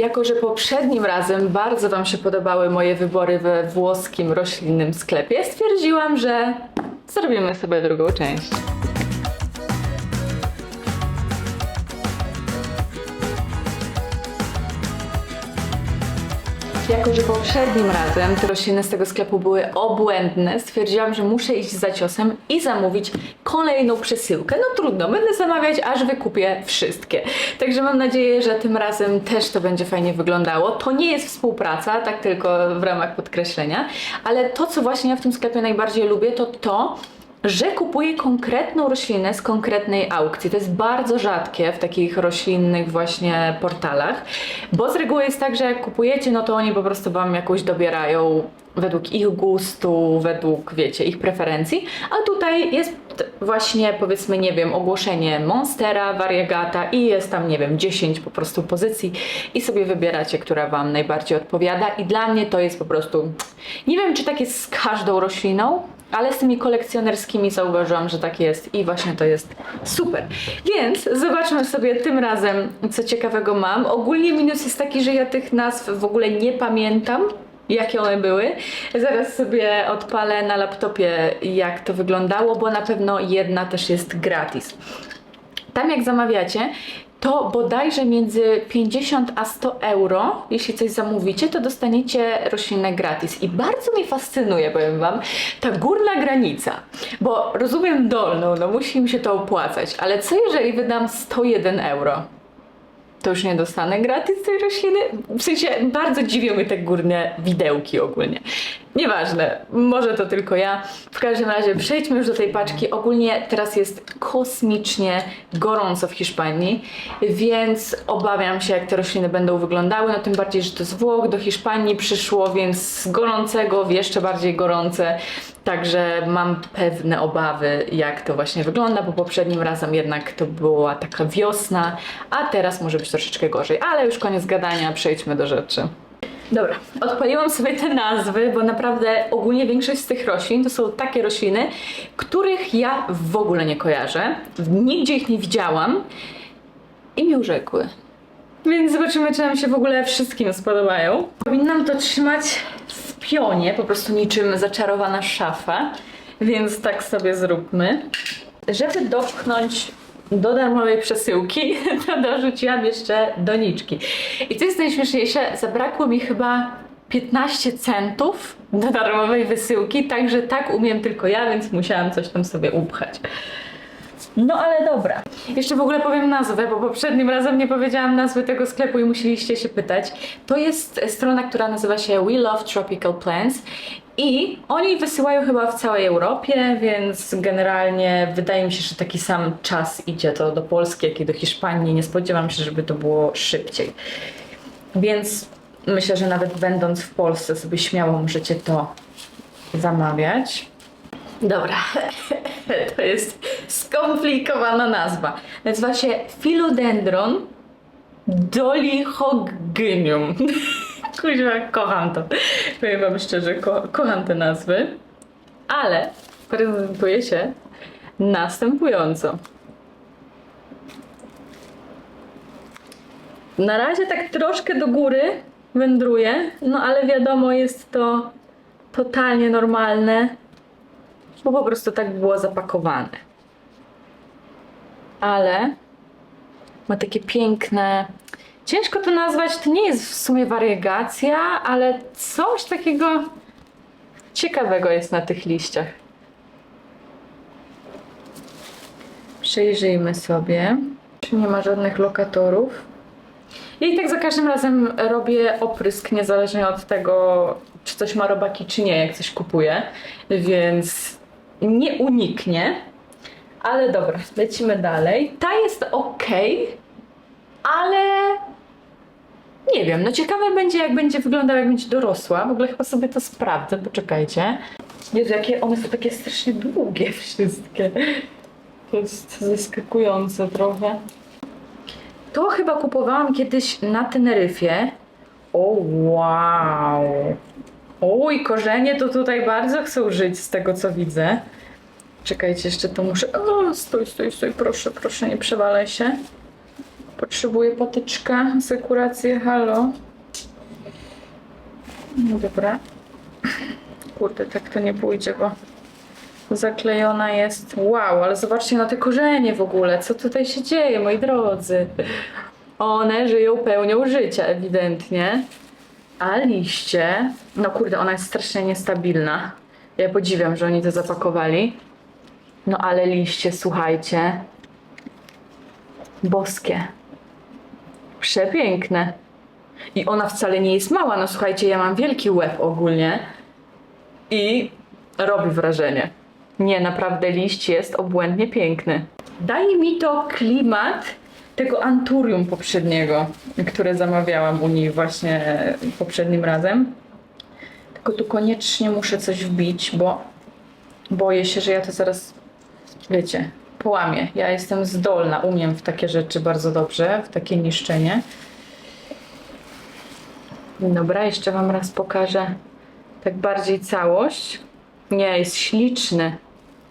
Jako, że poprzednim razem bardzo Wam się podobały moje wybory we włoskim roślinnym sklepie, stwierdziłam, że zrobimy sobie drugą część. Jako, że poprzednim razem te rośliny z tego sklepu były obłędne, stwierdziłam, że muszę iść za ciosem i zamówić kolejną przesyłkę. No trudno, będę zamawiać, aż wykupię wszystkie. Także mam nadzieję, że tym razem też to będzie fajnie wyglądało. To nie jest współpraca, tak tylko w ramach podkreślenia, ale to, co właśnie ja w tym sklepie najbardziej lubię, to to, że kupuje konkretną roślinę z konkretnej aukcji. To jest bardzo rzadkie w takich roślinnych właśnie portalach, bo z reguły jest tak, że jak kupujecie, no to oni po prostu wam jakąś dobierają według ich gustu, według, wiecie, ich preferencji, a tutaj jest właśnie, powiedzmy, nie wiem, ogłoszenie Monstera, Variegata i jest tam, nie wiem, 10 po prostu pozycji i sobie wybieracie, która wam najbardziej odpowiada i dla mnie to jest po prostu, nie wiem, czy tak jest z każdą rośliną, ale z tymi kolekcjonerskimi zauważyłam, że tak jest i właśnie to jest super. Więc zobaczmy sobie tym razem, co ciekawego mam. Ogólnie minus jest taki, że ja tych nazw w ogóle nie pamiętam. Jakie one były? Zaraz sobie odpalę na laptopie, jak to wyglądało, bo na pewno jedna też jest gratis. Tam jak zamawiacie, to bodajże między 50 a 100 euro, jeśli coś zamówicie, to dostaniecie roślinę gratis. I bardzo mnie fascynuje, powiem Wam, ta górna granica. Bo rozumiem dolną, no musi mi się to opłacać, ale co jeżeli wydam 101 euro? to już nie dostanę gratis tej rośliny. W sensie bardzo dziwią mnie te górne widełki ogólnie. Nieważne, może to tylko ja. W każdym razie przejdźmy już do tej paczki. Ogólnie teraz jest kosmicznie gorąco w Hiszpanii, więc obawiam się, jak te rośliny będą wyglądały. No tym bardziej, że to z Włoch do Hiszpanii przyszło, więc z gorącego w jeszcze bardziej gorące. Także mam pewne obawy, jak to właśnie wygląda, bo poprzednim razem jednak to była taka wiosna, a teraz może być troszeczkę gorzej. Ale już koniec gadania, przejdźmy do rzeczy. Dobra, odpaliłam sobie te nazwy, bo naprawdę ogólnie większość z tych roślin to są takie rośliny, których ja w ogóle nie kojarzę. Nigdzie ich nie widziałam i mi urzekły. Więc zobaczymy, czy nam się w ogóle wszystkim spodobają. Powinnam to trzymać w pionie, po prostu niczym zaczarowana szafa, więc tak sobie zróbmy. Żeby dopchnąć do darmowej przesyłki, to dorzuciłam jeszcze doniczki. I co jest najśmieszniejsze, zabrakło mi chyba 15 centów do darmowej wysyłki, także tak umiem tylko ja, więc musiałam coś tam sobie upchać. No ale dobra. Jeszcze w ogóle powiem nazwę, bo poprzednim razem nie powiedziałam nazwy tego sklepu i musieliście się pytać. To jest strona, która nazywa się We Love Tropical Plants i oni wysyłają chyba w całej Europie, więc generalnie wydaje mi się, że taki sam czas idzie to do Polski, jak i do Hiszpanii. Nie spodziewam się, żeby to było szybciej. Więc myślę, że nawet będąc w Polsce sobie śmiało możecie to zamawiać. Dobra, to jest skomplikowana nazwa. Nazywa się Philodendron dolichognium. Kuźwa, kocham to. Powiem wam szczerze, ko kocham te nazwy. Ale prezentuje się następująco. Na razie tak troszkę do góry wędruje, no ale wiadomo, jest to totalnie normalne bo po prostu tak było zapakowane. Ale ma takie piękne. Ciężko to nazwać, to nie jest w sumie wariegacja, ale coś takiego ciekawego jest na tych liściach. Przejrzyjmy sobie, czy nie ma żadnych lokatorów. Ja i tak za każdym razem robię oprysk, niezależnie od tego, czy coś ma robaki, czy nie, jak coś kupuję, więc nie uniknie. Ale dobra, lecimy dalej. Ta jest ok, ale nie wiem, no ciekawe będzie, jak będzie wyglądała, jak będzie dorosła. W ogóle chyba sobie to sprawdzę, poczekajcie. Jezu, jakie one są takie strasznie długie wszystkie. To jest zaskakujące trochę. To chyba kupowałam kiedyś na Teneryfie. O wow! Oj, korzenie to tutaj bardzo chcą żyć z tego co widzę. Czekajcie, jeszcze to muszę. O, stój, stój, stój, proszę, proszę, nie przewalaj się. Potrzebuję patyczka, sekurację, halo. No dobra. Kurde, tak to nie pójdzie, bo zaklejona jest. Wow, ale zobaczcie na te korzenie w ogóle. Co tutaj się dzieje, moi drodzy? One żyją pełnią życia, ewidentnie. A liście. No kurde, ona jest strasznie niestabilna. Ja podziwiam, że oni to zapakowali. No ale liście, słuchajcie. Boskie. Przepiękne. I ona wcale nie jest mała. No słuchajcie, ja mam wielki łeb ogólnie. I robi wrażenie. Nie, naprawdę liść jest obłędnie piękny. Daje mi to klimat tego anturium poprzedniego, które zamawiałam u niej właśnie poprzednim razem. Tylko tu koniecznie muszę coś wbić, bo boję się, że ja to zaraz, wiecie, połamię. Ja jestem zdolna, umiem w takie rzeczy bardzo dobrze, w takie niszczenie. Dobra, jeszcze Wam raz pokażę tak bardziej całość. Nie, jest śliczny.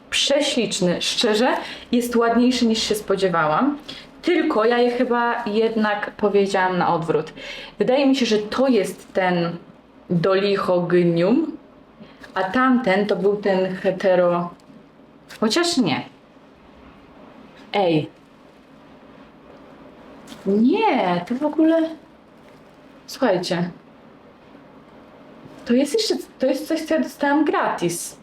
Prześliczny. Szczerze, jest ładniejszy niż się spodziewałam. Tylko ja je chyba jednak powiedziałam na odwrót. Wydaje mi się, że to jest ten dolichognium, a tamten to był ten hetero. Chociaż nie. Ej. Nie, to w ogóle. Słuchajcie. To jest jeszcze, to jest coś, co ja dostałam gratis.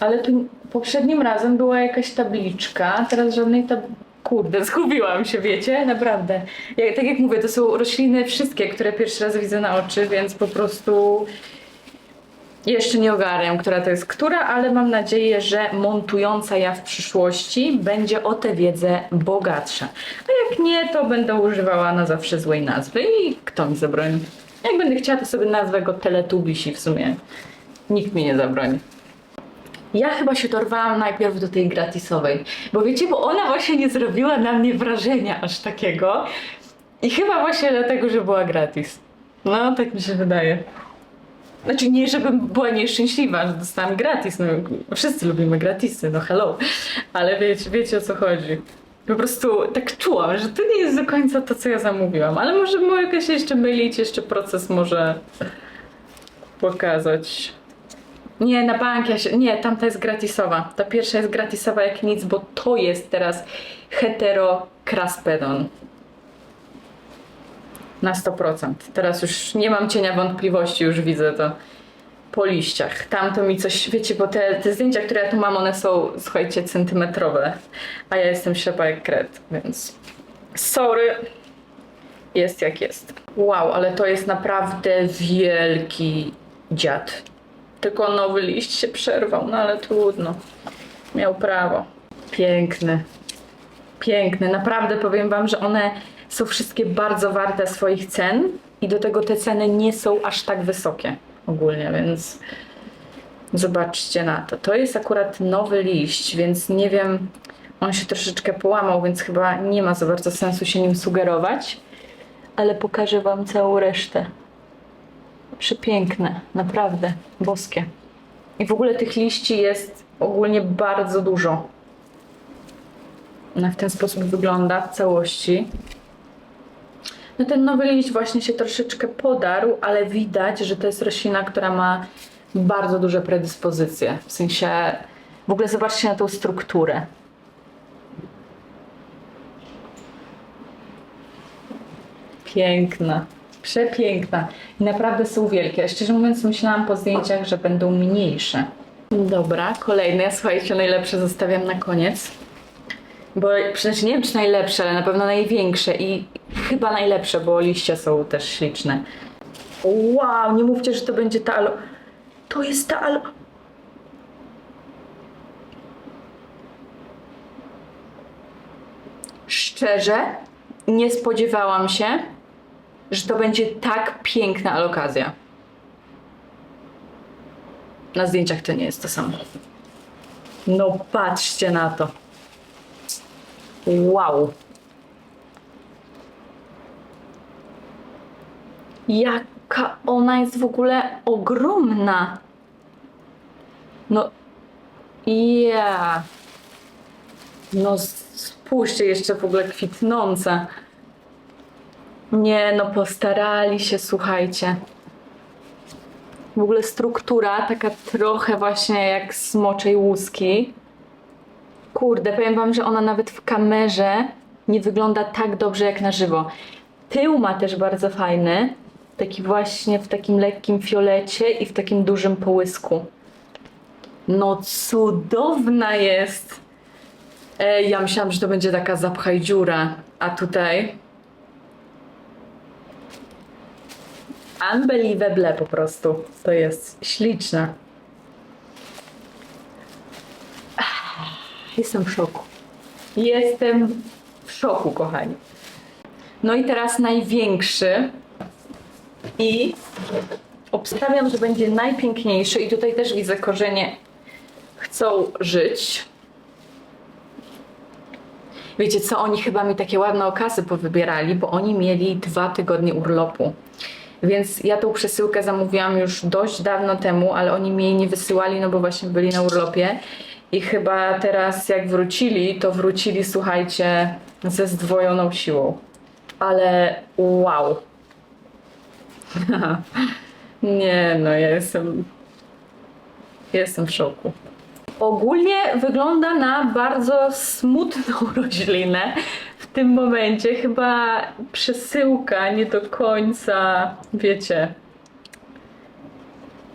Ale tu poprzednim razem była jakaś tabliczka, teraz żadnej tab... Kurde, zgubiłam się, wiecie? Naprawdę. Ja, tak jak mówię, to są rośliny wszystkie, które pierwszy raz widzę na oczy, więc po prostu jeszcze nie ogarniam, która to jest która, ale mam nadzieję, że montująca ja w przyszłości będzie o tę wiedzę bogatsza. A jak nie, to będę używała na zawsze złej nazwy i kto mi zabroni? Jak będę chciała, to sobie nazwę go Teletubbies w sumie nikt mi nie zabroni. Ja chyba się dorwałam najpierw do tej gratisowej, bo wiecie, bo ona właśnie nie zrobiła na mnie wrażenia aż takiego i chyba właśnie dlatego, że była gratis. No, tak mi się wydaje. Znaczy nie, żebym była nieszczęśliwa, że dostałam gratis, no wszyscy lubimy gratisy, no hello, ale wiecie, wiecie o co chodzi. Po prostu tak czułam, że to nie jest do końca to, co ja zamówiłam, ale może mogę się jeszcze mylić, jeszcze proces może pokazać. Nie, na bank ja się, nie, tamta jest gratisowa. Ta pierwsza jest gratisowa jak nic, bo to jest teraz hetero kraspedon. Na 100%. Teraz już nie mam cienia wątpliwości, już widzę to po liściach. Tam to mi coś, wiecie, bo te, te zdjęcia, które ja tu mam, one są, słuchajcie, centymetrowe, a ja jestem ślepa jak kret, więc sorry. Jest jak jest. Wow, ale to jest naprawdę wielki dziad. Tylko nowy liść się przerwał, no ale trudno. Miał prawo. Piękny. Piękny. Naprawdę powiem Wam, że one są wszystkie bardzo warte swoich cen i do tego te ceny nie są aż tak wysokie ogólnie, więc zobaczcie na to. To jest akurat nowy liść, więc nie wiem, on się troszeczkę połamał, więc chyba nie ma za bardzo sensu się nim sugerować, ale pokażę Wam całą resztę. Przepiękne, naprawdę, boskie. I w ogóle tych liści jest ogólnie bardzo dużo. Ona w ten sposób wygląda w całości. No ten nowy liść właśnie się troszeczkę podarł, ale widać, że to jest roślina, która ma bardzo duże predyspozycje. W sensie, w ogóle zobaczcie na tą strukturę. Piękna, przepiękna. I naprawdę są wielkie. Szczerze mówiąc, myślałam po zdjęciach, że będą mniejsze. Dobra, kolejne. Słuchajcie, najlepsze zostawiam na koniec. Bo przecież nie wiem, czy najlepsze, ale na pewno największe i chyba najlepsze, bo liście są też śliczne. Wow, nie mówcie, że to będzie ta alo... To jest ta alo... Szczerze, nie spodziewałam się, że to będzie tak piękna alokazja. Na zdjęciach to nie jest to samo. No patrzcie na to. Wow. Jaka ona jest w ogóle ogromna. No. Ja. No spójrzcie, jeszcze w ogóle kwitnące. Nie, no postarali się, słuchajcie. W ogóle struktura taka trochę właśnie jak smoczej łuski. Kurde, powiem wam, że ona nawet w kamerze nie wygląda tak dobrze jak na żywo. Tył ma też bardzo fajny, taki właśnie w takim lekkim fiolecie i w takim dużym połysku. No cudowna jest! Ej, ja myślałam, że to będzie taka zapchaj dziura, a tutaj unbelievable po prostu. To jest śliczne. Jestem w szoku. Jestem w szoku, kochani. No i teraz największy i obstawiam, że będzie najpiękniejszy i tutaj też widzę korzenie chcą żyć. Wiecie co, oni chyba mi takie ładne okazy powybierali, bo oni mieli dwa tygodnie urlopu. Więc ja tą przesyłkę zamówiłam już dość dawno temu, ale oni mi jej nie wysyłali, no bo właśnie byli na urlopie. I chyba teraz jak wrócili, to wrócili, słuchajcie, ze zdwojoną siłą. Ale wow. nie no, ja jestem... Jestem w szoku. Ogólnie wygląda na bardzo smutną roślinę. W tym momencie chyba przesyłka nie do końca, wiecie,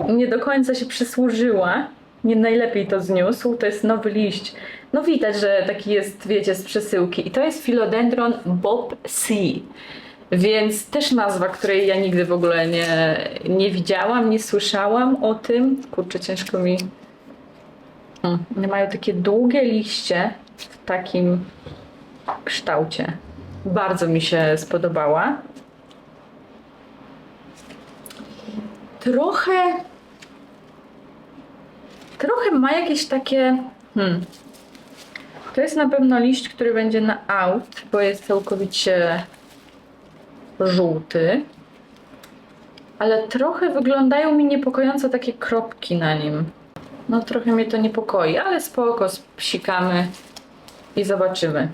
nie do końca się przysłużyła. Nie najlepiej to zniósł. To jest nowy liść. No widać, że taki jest, wiecie, z przesyłki. I to jest Philodendron Bob C. Więc też nazwa, której ja nigdy w ogóle nie, nie widziałam, nie słyszałam o tym. Kurczę, ciężko mi Mm. One mają takie długie liście w takim kształcie. Bardzo mi się spodobała. Trochę. Trochę ma jakieś takie. Hmm. To jest na pewno liść, który będzie na out, bo jest całkowicie żółty. Ale trochę wyglądają mi niepokojąco takie kropki na nim. No trochę mnie to niepokoi, ale spoko, psikamy i zobaczymy.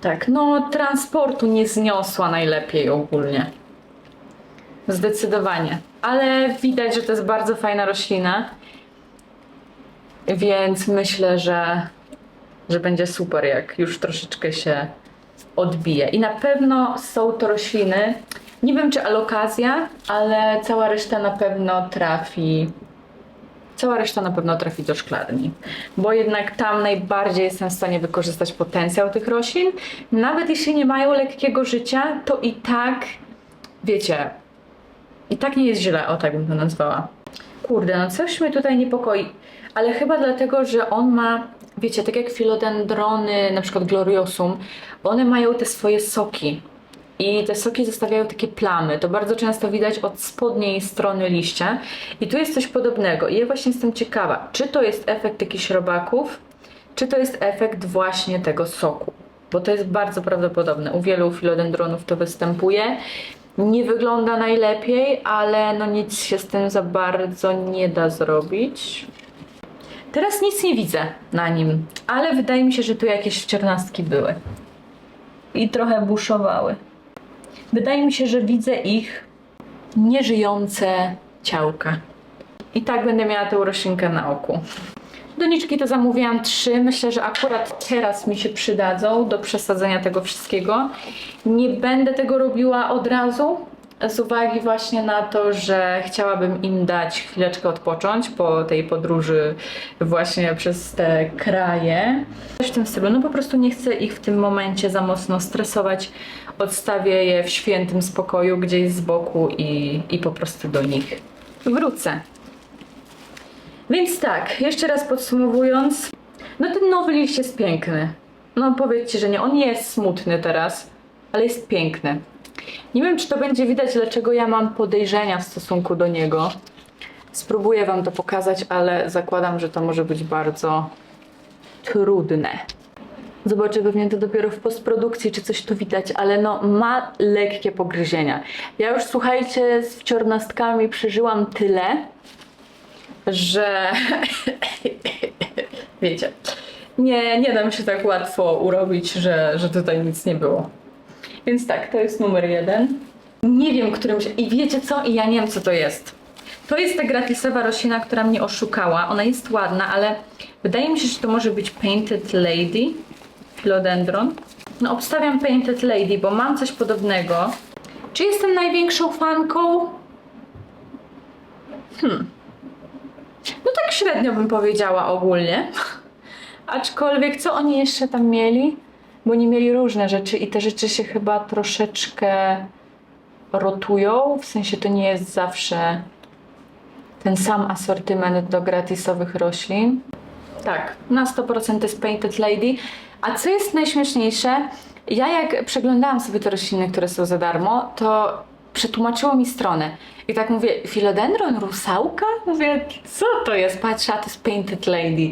Tak, no transportu nie zniosła najlepiej ogólnie. Zdecydowanie. Ale widać, że to jest bardzo fajna roślina. Więc myślę, że, że będzie super, jak już troszeczkę się odbije. I na pewno są to rośliny, nie wiem czy alokazja, ale cała reszta na pewno trafi Cała reszta na pewno trafi do szklarni, bo jednak tam najbardziej jestem w stanie wykorzystać potencjał tych roślin. Nawet jeśli nie mają lekkiego życia, to i tak, wiecie, i tak nie jest źle, o tak bym to nazwała. Kurde, no coś mnie tutaj niepokoi, ale chyba dlatego, że on ma, wiecie, tak jak filodendrony, na przykład gloriosum, one mają te swoje soki. I te soki zostawiają takie plamy. To bardzo często widać od spodniej strony liścia. I tu jest coś podobnego. I ja właśnie jestem ciekawa, czy to jest efekt jakichś robaków, czy to jest efekt właśnie tego soku. Bo to jest bardzo prawdopodobne. U wielu filodendronów to występuje. Nie wygląda najlepiej, ale no nic się z tym za bardzo nie da zrobić. Teraz nic nie widzę na nim, ale wydaje mi się, że tu jakieś wciernastki były. I trochę buszowały. Wydaje mi się, że widzę ich nieżyjące ciałka. I tak będę miała tę roślinkę na oku. Doniczki to zamówiłam trzy. Myślę, że akurat teraz mi się przydadzą do przesadzenia tego wszystkiego. Nie będę tego robiła od razu, z uwagi właśnie na to, że chciałabym im dać chwileczkę odpocząć po tej podróży właśnie przez te kraje. Coś w tym stylu. No po prostu nie chcę ich w tym momencie za mocno stresować. Odstawię je w świętym spokoju gdzieś z boku i, i po prostu do nich wrócę. Więc tak, jeszcze raz podsumowując, no ten nowy liść jest piękny. No powiedzcie, że nie, on jest smutny teraz, ale jest piękny. Nie wiem, czy to będzie widać, dlaczego ja mam podejrzenia w stosunku do niego. Spróbuję Wam to pokazać, ale zakładam, że to może być bardzo trudne. Zobaczę pewnie to dopiero w postprodukcji, czy coś tu widać, ale no ma lekkie pogryzienia. Ja już słuchajcie, z wciornastkami przeżyłam tyle, że wiecie, nie, nie dam się tak łatwo urobić, że, że tutaj nic nie było. Więc tak, to jest numer jeden. Nie wiem, którym się... I wiecie co? I ja nie wiem, co to jest. To jest ta gratisowa roślina, która mnie oszukała. Ona jest ładna, ale wydaje mi się, że to może być Painted Lady. Philodendron. No obstawiam Painted Lady, bo mam coś podobnego. Czy jestem największą fanką? Hmm. No tak średnio bym powiedziała ogólnie. Aczkolwiek co oni jeszcze tam mieli? Bo oni mieli różne rzeczy i te rzeczy się chyba troszeczkę rotują. W sensie to nie jest zawsze ten sam asortyment do gratisowych roślin. Tak, na 100% to jest Painted Lady. A co jest najśmieszniejsze, ja jak przeglądałam sobie te rośliny, które są za darmo, to przetłumaczyło mi stronę. I tak mówię, philodendron, rusałka? Mówię, co to jest? Patrzę, a to jest Painted Lady.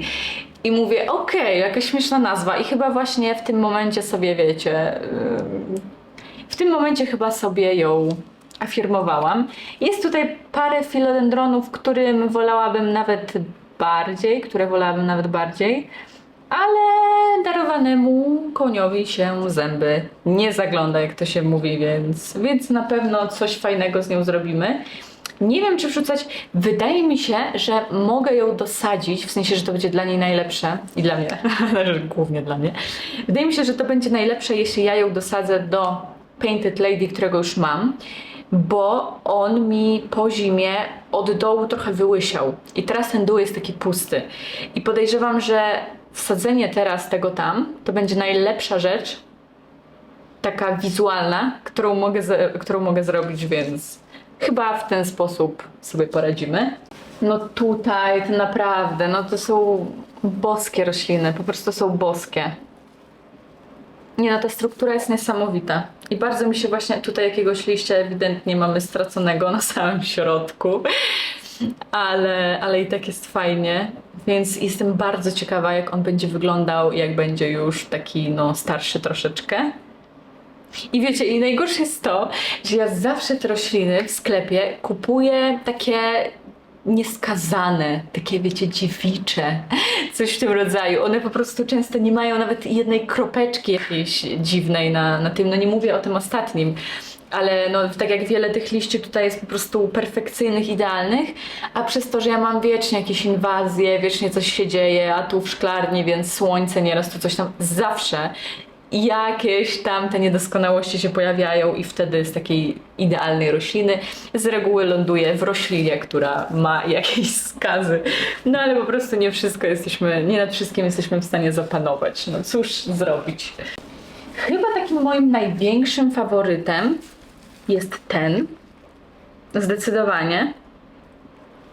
I mówię, okej, jakaś śmieszna nazwa. I chyba właśnie w tym momencie sobie, wiecie, ym, w tym momencie chyba sobie ją afirmowałam. Jest tutaj parę filodendronów, którym wolałabym nawet bardziej, które wolałabym nawet bardziej, ale darowanemu koniowi się zęby nie zagląda, jak to się mówi, więc, więc na pewno coś fajnego z nią zrobimy. Nie wiem, czy wrzucać. Wydaje mi się, że mogę ją dosadzić, w sensie, że to będzie dla niej najlepsze i dla mnie, głównie dla mnie. Wydaje mi się, że to będzie najlepsze, jeśli ja ją dosadzę do Painted Lady, którego już mam, bo on mi po zimie od dołu trochę wyłysiał. I teraz ten dół jest taki pusty. I podejrzewam, że wsadzenie teraz tego tam to będzie najlepsza rzecz, taka wizualna, którą mogę, którą mogę zrobić, więc chyba w ten sposób sobie poradzimy. No tutaj to naprawdę, no to są boskie rośliny, po prostu są boskie. Nie no, ta struktura jest niesamowita. I bardzo mi się właśnie tutaj jakiegoś liścia ewidentnie mamy straconego na samym środku. Ale, ale i tak jest fajnie, więc jestem bardzo ciekawa, jak on będzie wyglądał, jak będzie już taki no, starszy troszeczkę. I wiecie, i najgorsze jest to, że ja zawsze te rośliny w sklepie kupuję takie nieskazane, takie wiecie, dziewicze, coś w tym rodzaju. One po prostu często nie mają nawet jednej kropeczki jakiejś dziwnej na, na tym. No nie mówię o tym ostatnim, ale no, tak jak wiele tych liści tutaj jest po prostu perfekcyjnych, idealnych, a przez to, że ja mam wiecznie jakieś inwazje, wiecznie coś się dzieje, a tu w szklarni, więc słońce nieraz tu coś tam, zawsze jakieś tam te niedoskonałości się pojawiają i wtedy z takiej idealnej rośliny z reguły ląduje w roślinie, która ma jakieś skazy. No ale po prostu nie wszystko jesteśmy, nie nad wszystkim jesteśmy w stanie zapanować. No cóż zrobić. Chyba takim moim największym faworytem jest ten. Zdecydowanie.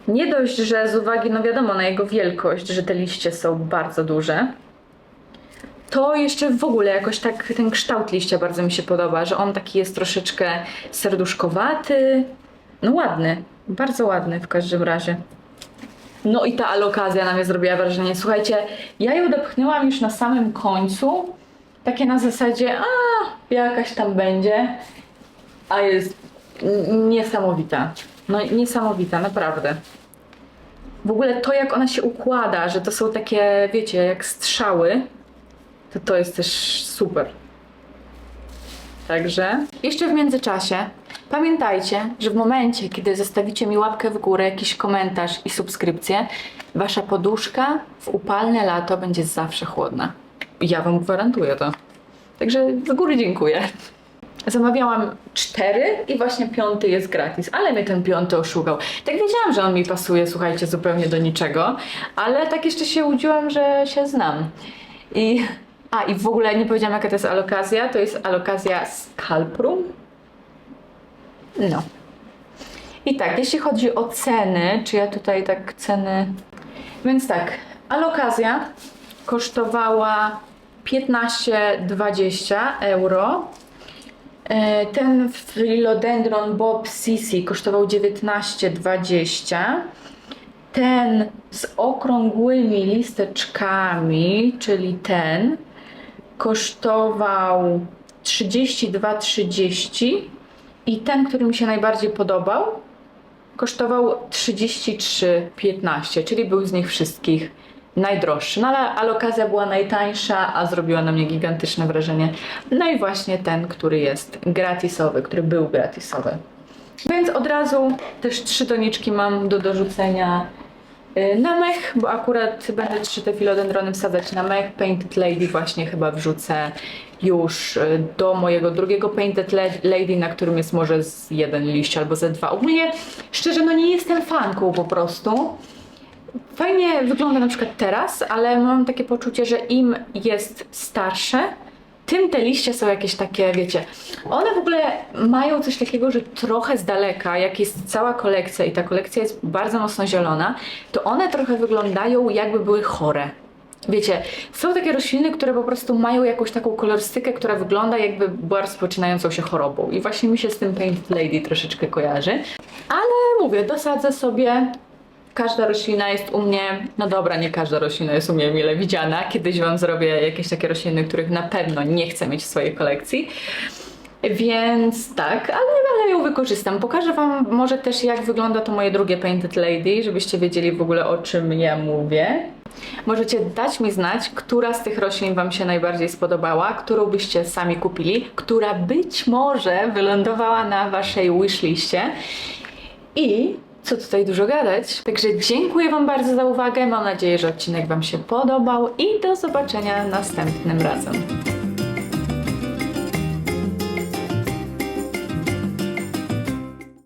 Nie dość, że z uwagi, no wiadomo, na jego wielkość, że te liście są bardzo duże, to jeszcze w ogóle jakoś tak ten kształt liścia bardzo mi się podoba, że on taki jest troszeczkę serduszkowaty. No ładny, bardzo ładny w każdym razie. No i ta alokazja na mnie zrobiła wrażenie. Słuchajcie, ja ją dopchnęłam już na samym końcu, takie na zasadzie, a jakaś tam będzie, a jest niesamowita. No niesamowita, naprawdę. W ogóle to, jak ona się układa, że to są takie, wiecie, jak strzały, to to jest też super. Także jeszcze w międzyczasie pamiętajcie, że w momencie, kiedy zostawicie mi łapkę w górę, jakiś komentarz i subskrypcję, wasza poduszka w upalne lato będzie zawsze chłodna. Ja wam gwarantuję to. Także z góry dziękuję. Zamawiałam cztery i właśnie piąty jest gratis, ale mnie ten piąty oszukał. Tak wiedziałam, że on mi pasuje, słuchajcie, zupełnie do niczego, ale tak jeszcze się łudziłam, że się znam. I, a, i w ogóle nie powiedziałam, jaka to jest alokazja. To jest alokazja Scalprum. No. I tak, jeśli chodzi o ceny, czy ja tutaj tak ceny... Więc tak, alokazja kosztowała 15-20 euro. E, Ten Philodendron Bob Sisi kosztował 19,20. Ten z okrągłymi listeczkami, czyli ten, kosztował 32,30 i ten, który mi się najbardziej podobał, kosztował 33,15, czyli był z nich wszystkich najdroższy, no ale, okazja była najtańsza, a zrobiła na mnie gigantyczne wrażenie. No i właśnie ten, który jest gratisowy, który był gratisowy. Więc od razu też trzy doniczki mam do dorzucenia na mech, bo akurat będę trzy te filodendrony wsadzać na mech. Painted Lady właśnie chyba wrzucę już y, do mojego drugiego Painted Lady, na którym jest może z jeden liść albo ze dwa. Ogólnie, szczerze, no nie jestem fanką po prostu. Fajnie wygląda na przykład teraz, ale mam takie poczucie, że im jest starsze, tym te liście są jakieś takie, wiecie, one w ogóle mają coś takiego, że trochę z daleka, jak jest cała kolekcja i ta kolekcja jest bardzo mocno zielona, to one trochę wyglądają jakby były chore. Wiecie, są takie rośliny, które po prostu mają jakąś taką kolorystykę, która wygląda jakby była rozpoczynającą się chorobą. I właśnie mi się z tym Painted Lady troszeczkę kojarzy. Ale mówię, dosadzę sobie. Każda roślina jest u mnie, no dobra, nie każda roślina jest u mnie mile widziana. Kiedyś Wam zrobię jakieś takie rośliny, których na pewno nie chcę mieć w swojej kolekcji. Więc tak, ale, ale ją wykorzystam. Pokażę Wam może też jak wygląda to moje drugie Painted Lady, żebyście wiedzieli w ogóle o czym ja mówię. Możecie dać mi znać, która z tych roślin Wam się najbardziej spodobała, którą byście sami kupili, która być może wylądowała na Waszej wishliście. I co tutaj dużo gadać. Także dziękuję Wam bardzo za uwagę. Mam nadzieję, że odcinek Wam się podobał i do zobaczenia następnym razem.